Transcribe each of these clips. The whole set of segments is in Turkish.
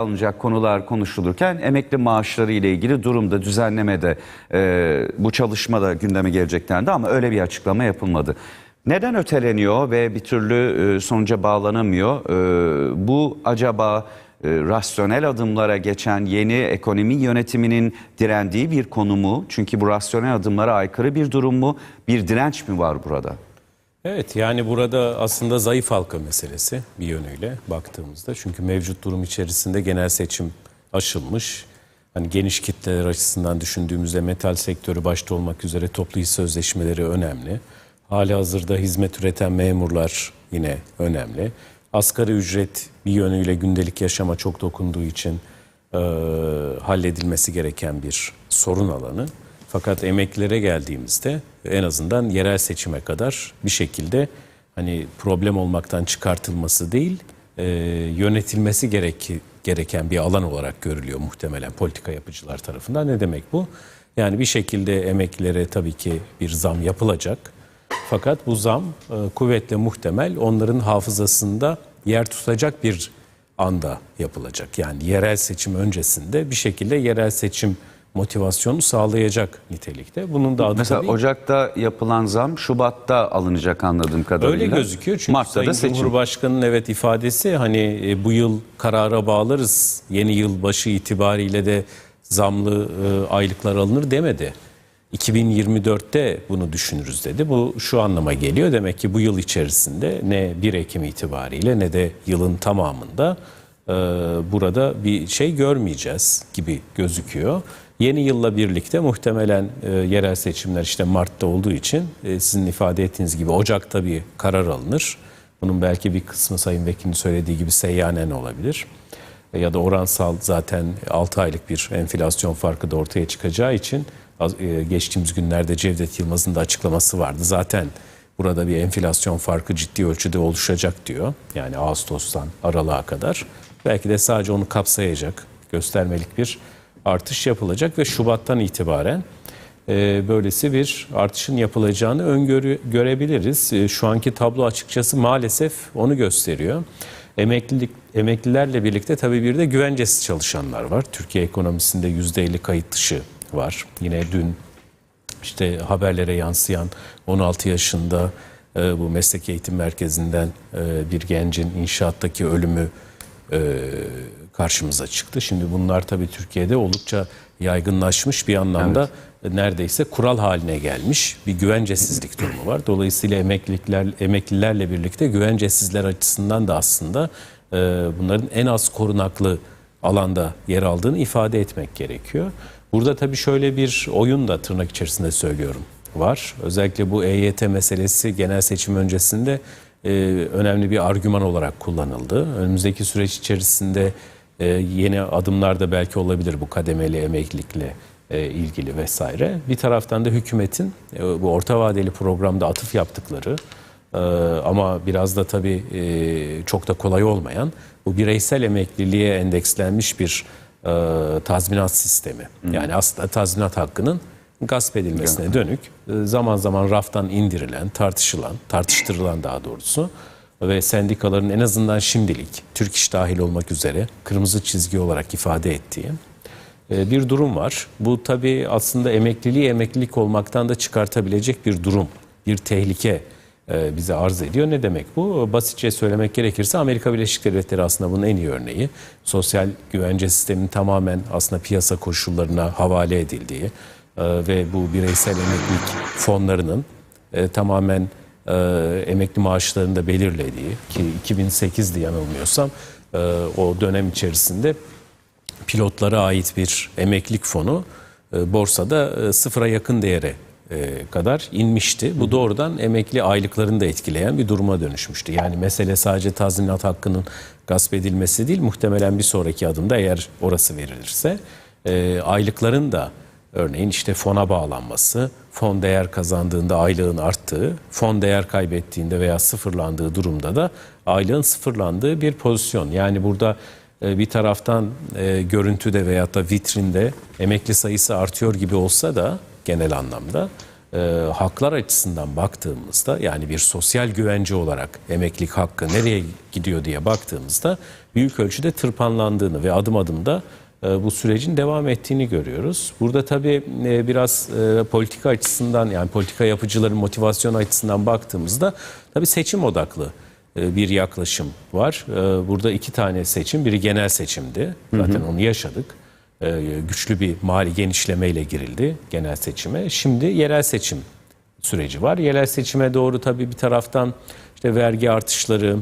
alınacak konular konuşulurken emekli maaşları ile ilgili durumda düzenlemede e, bu çalışma da gündeme geleceklerdi ama öyle bir açıklama yapılmadı. Neden öteleniyor ve bir türlü e, sonuca bağlanamıyor? E, bu acaba e, rasyonel adımlara geçen yeni ekonomi yönetiminin direndiği bir konu mu? Çünkü bu rasyonel adımlara aykırı bir durum mu? Bir direnç mi var burada? Evet yani burada aslında zayıf halka meselesi bir yönüyle baktığımızda. Çünkü mevcut durum içerisinde genel seçim aşılmış. Hani geniş kitleler açısından düşündüğümüzde metal sektörü başta olmak üzere toplu iş sözleşmeleri önemli. Hali hazırda hizmet üreten memurlar yine önemli. Asgari ücret bir yönüyle gündelik yaşama çok dokunduğu için e, halledilmesi gereken bir sorun alanı. Fakat emeklilere geldiğimizde en azından yerel seçime kadar bir şekilde hani problem olmaktan çıkartılması değil, e, yönetilmesi gerek, gereken bir alan olarak görülüyor muhtemelen politika yapıcılar tarafından. Ne demek bu? Yani bir şekilde emeklilere tabii ki bir zam yapılacak. Fakat bu zam e, kuvvetle muhtemel onların hafızasında yer tutacak bir anda yapılacak. Yani yerel seçim öncesinde bir şekilde yerel seçim motivasyonu sağlayacak nitelikte. Bunun da adı Mesela tabii Ocak'ta yapılan zam Şubat'ta alınacak anladığım kadarıyla. öyle gözüküyor. Çünkü Mart'ta Sayın da seçim. Cumhurbaşkanı'nın evet ifadesi hani e, bu yıl karara bağlarız. Yeni yıl başı itibariyle de zamlı e, aylıklar alınır demedi. 2024'te bunu düşünürüz dedi. Bu şu anlama geliyor. Demek ki bu yıl içerisinde ne 1 Ekim itibariyle ne de yılın tamamında e, burada bir şey görmeyeceğiz gibi gözüküyor. Yeni yılla birlikte muhtemelen e, yerel seçimler işte Mart'ta olduğu için e, sizin ifade ettiğiniz gibi Ocak'ta bir karar alınır. Bunun belki bir kısmı Sayın Vekil'in söylediği gibi seyyanen olabilir. E, ya da oransal zaten 6 aylık bir enflasyon farkı da ortaya çıkacağı için e, geçtiğimiz günlerde Cevdet Yılmaz'ın da açıklaması vardı. Zaten burada bir enflasyon farkı ciddi ölçüde oluşacak diyor. Yani Ağustos'tan Aralık'a kadar. Belki de sadece onu kapsayacak göstermelik bir artış yapılacak ve Şubat'tan itibaren e, böylesi bir artışın yapılacağını öngörü görebiliriz. E, Şu anki tablo açıkçası maalesef onu gösteriyor. Emeklilik emeklilerle birlikte tabii bir de güvencesiz çalışanlar var. Türkiye ekonomisinde %50 kayıt dışı var. Yine dün işte haberlere yansıyan 16 yaşında e, bu meslek eğitim merkezinden e, bir gencin inşaattaki ölümü e, karşımıza çıktı. Şimdi bunlar tabii Türkiye'de oldukça yaygınlaşmış bir anlamda e, neredeyse kural haline gelmiş bir güvencesizlik durumu var. Dolayısıyla emeklilikler emeklilerle birlikte güvencesizler açısından da aslında e, bunların en az korunaklı alanda yer aldığını ifade etmek gerekiyor. Burada tabii şöyle bir oyun da tırnak içerisinde söylüyorum var. Özellikle bu EYT meselesi genel seçim öncesinde e, önemli bir argüman olarak kullanıldı. Önümüzdeki süreç içerisinde e, yeni adımlar da belki olabilir bu kademeli emeklilikle e, ilgili vesaire. Bir taraftan da hükümetin e, bu orta vadeli programda atıf yaptıkları e, ama biraz da tabii e, çok da kolay olmayan bu bireysel emekliliğe endekslenmiş bir e, tazminat sistemi. Yani aslında tazminat hakkının gasp edilmesine dönük e, zaman zaman raftan indirilen, tartışılan, tartıştırılan daha doğrusu ve sendikaların en azından şimdilik Türk İş dahil olmak üzere kırmızı çizgi olarak ifade ettiği e, bir durum var. Bu tabii aslında emekliliği emeklilik olmaktan da çıkartabilecek bir durum, bir tehlike e, bize arz ediyor. Ne demek bu? Basitçe söylemek gerekirse Amerika Birleşik Devletleri aslında bunun en iyi örneği. Sosyal güvence sisteminin tamamen aslında piyasa koşullarına havale edildiği e, ve bu bireysel emeklilik fonlarının tamamen e, emekli maaşlarını da belirlediği ki 2008'di yanılmıyorsam e, o dönem içerisinde pilotlara ait bir emeklilik fonu e, borsada e, sıfıra yakın değere e, kadar inmişti. Bu doğrudan emekli aylıklarını da etkileyen bir duruma dönüşmüştü. Yani mesele sadece tazminat hakkının gasp edilmesi değil, muhtemelen bir sonraki adımda eğer orası verilirse e, aylıkların da örneğin işte fona bağlanması, fon değer kazandığında aylığın arttığı, fon değer kaybettiğinde veya sıfırlandığı durumda da aylığın sıfırlandığı bir pozisyon. Yani burada e, bir taraftan e, görüntüde veyahut da vitrinde emekli sayısı artıyor gibi olsa da genel anlamda e, haklar açısından baktığımızda yani bir sosyal güvence olarak emeklilik hakkı nereye gidiyor diye baktığımızda büyük ölçüde tırpanlandığını ve adım adım da bu sürecin devam ettiğini görüyoruz. Burada tabii e, biraz e, politika açısından yani politika yapıcıların motivasyon açısından baktığımızda tabii seçim odaklı e, bir yaklaşım var. E, Burada iki tane seçim, biri genel seçimdi. Zaten onu yaşadık. E, Güçlü bir mali genişlemeyle girildi genel seçime. Şimdi yerel seçim süreci var. Yerel seçime doğru tabii bir taraftan işte vergi artışları,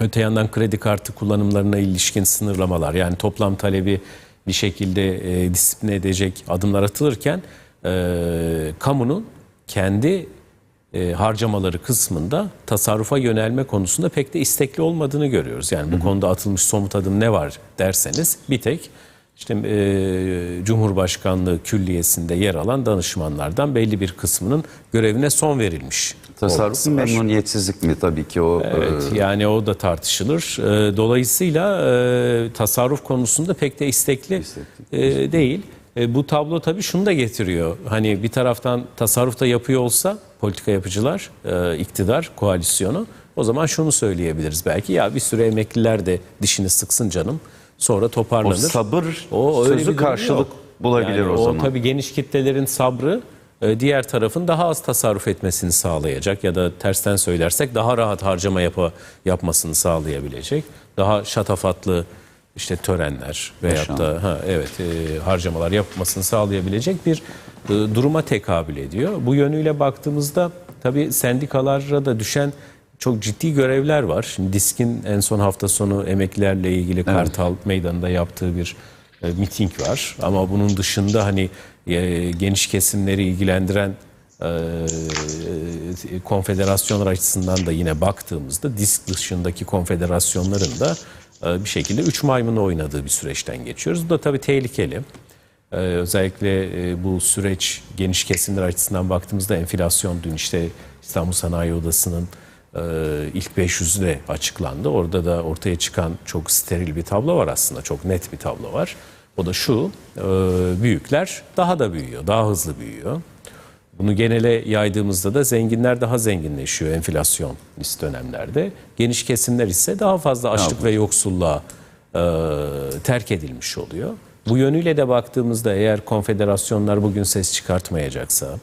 Öte yandan kredi kartı kullanımlarına ilişkin sınırlamalar yani toplam talebi bir şekilde e, disipline edecek adımlar atılırken e, kamunun kendi e, harcamaları kısmında tasarrufa yönelme konusunda pek de istekli olmadığını görüyoruz. Yani bu konuda atılmış somut adım ne var derseniz bir tek işte e, Cumhurbaşkanlığı külliyesinde yer alan danışmanlardan belli bir kısmının görevine son verilmiş. Tasarruf memnuniyetsizlik mi tabii ki o. Evet, e, yani o da tartışılır. Ee, Dolayısıyla e, tasarruf konusunda pek de istekli e, değil. E, Bu tablo tabii şunu da getiriyor. Hani bir taraftan tasarruf da yapıyor olsa politika yapıcılar, e, iktidar, koalisyonu o zaman şunu söyleyebiliriz belki. Ya bir süre emekliler de dişini sıksın canım. Sonra o toparlanır. sabır O öyle bir sözü karşılık yok. bulabilir Yani o zaman. tabii geniş kitlelerin sabrı e, diğer tarafın daha az tasarruf etmesini sağlayacak ya da tersten söylersek daha rahat harcama yapa, yapmasını sağlayabilecek. Daha şatafatlı işte törenler veyahut da ha, evet e, harcamalar yapmasını sağlayabilecek bir e, duruma tekabül ediyor. Bu yönüyle baktığımızda tabii sendikalara da düşen çok ciddi görevler var. Şimdi DİSK'in en son hafta sonu emeklilerle ilgili Kartal Meydanı'nda yaptığı bir e, miting var. Ama bunun dışında hani e, geniş kesimleri ilgilendiren e, e, konfederasyonlar açısından da yine baktığımızda disk dışındaki konfederasyonların da e, bir şekilde üç maymun oynadığı bir süreçten geçiyoruz. Bu da tabii tehlikeli. Ee, özellikle e, bu süreç geniş kesimler açısından baktığımızda enflasyon dün işte İstanbul Sanayi Odası'nın e, ilk 500'ü de açıklandı. Orada da ortaya çıkan çok steril bir tablo var aslında. Çok net bir tablo var. O da şu, e, büyükler daha da büyüyor, daha hızlı büyüyor. Bunu genele yaydığımızda da zenginler daha zenginleşiyor enflasyonist dönemlerde. Geniş kesimler ise daha fazla açlık ve yoksulluğa e, terk edilmiş oluyor. Bu yönüyle de baktığımızda eğer konfederasyonlar bugün ses çıkartmayacaksa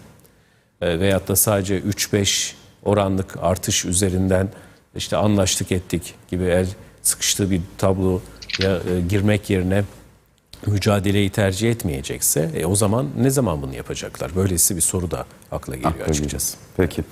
e, veyahut da sadece 3-5 oranlık artış üzerinden işte anlaştık ettik gibi el sıkıştığı bir tabloya e, girmek yerine mücadeleyi tercih etmeyecekse e, o zaman ne zaman bunu yapacaklar? Böylesi bir soru da akla geliyor Akla açıkçası. Peki.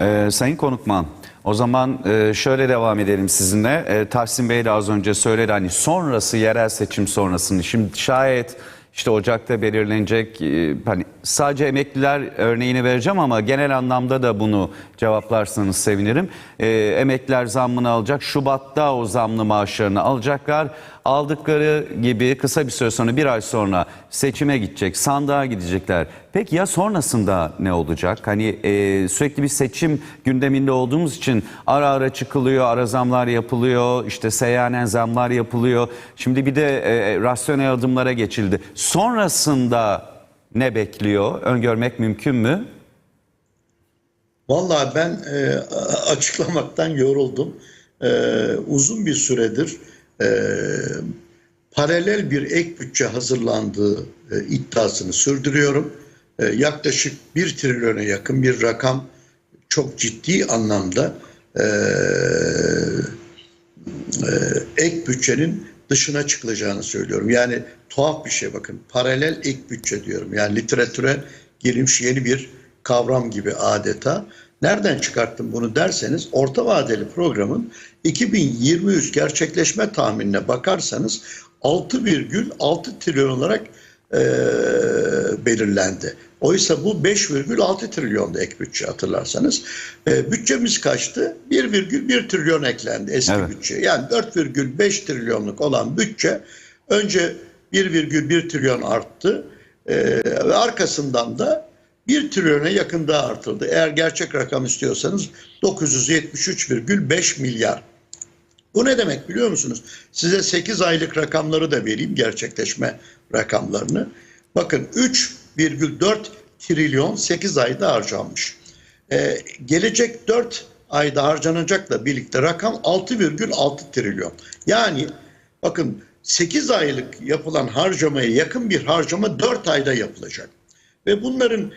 Ee, Sayın Konukman, o zaman e, şöyle devam edelim sizinle. E, Tahsin Bey de az önce söyledi hani sonrası yerel seçim sonrasını. Şimdi şayet işte Ocak'ta belirlenecek e, hani sadece emekliler örneğini vereceğim ama genel anlamda da bunu cevaplarsanız sevinirim. E, emekliler zammını alacak. Şubat'ta o zamlı maaşlarını alacaklar. Aldıkları gibi kısa bir süre sonra bir ay sonra seçime gidecek, sandığa gidecekler. Peki ya sonrasında ne olacak? Hani e, sürekli bir seçim gündeminde olduğumuz için ara ara çıkılıyor, ara zamlar yapılıyor, işte seyyanen zamlar yapılıyor. Şimdi bir de e, rasyonel adımlara geçildi. Sonrasında ne bekliyor? Öngörmek mümkün mü? Vallahi ben e, açıklamaktan yoruldum. E, uzun bir süredir e, paralel bir ek bütçe hazırlandığı e, iddiasını sürdürüyorum. E, yaklaşık bir trilyona yakın bir rakam çok ciddi anlamda e, e, ek bütçenin dışına çıkılacağını söylüyorum. Yani tuhaf bir şey bakın. Paralel ek bütçe diyorum. Yani literatüre girilmiş yeni bir kavram gibi adeta. Nereden çıkarttım bunu derseniz orta vadeli programın 2023 gerçekleşme tahminine bakarsanız 6,6 trilyon olarak e, belirlendi. Oysa bu 5,6 trilyonda ek bütçe hatırlarsanız. E, bütçemiz kaçtı? 1,1 trilyon eklendi eski Evet. bütçe. Yani 4,5 trilyonluk olan bütçe önce 1,1 trilyon arttı e, ve arkasından da 1 trilyona yakın daha artırıldı. Eğer gerçek rakam istiyorsanız 973,5 milyar. Bu ne demek biliyor musunuz? Size 8 aylık rakamları da vereyim gerçekleşme rakamlarını. Bakın 3,4 trilyon 8 ayda harcanmış. Ee, gelecek 4 ayda harcanacakla birlikte rakam 6,6 trilyon. Yani bakın 8 aylık yapılan harcamaya yakın bir harcama 4 ayda yapılacak. Ve bunların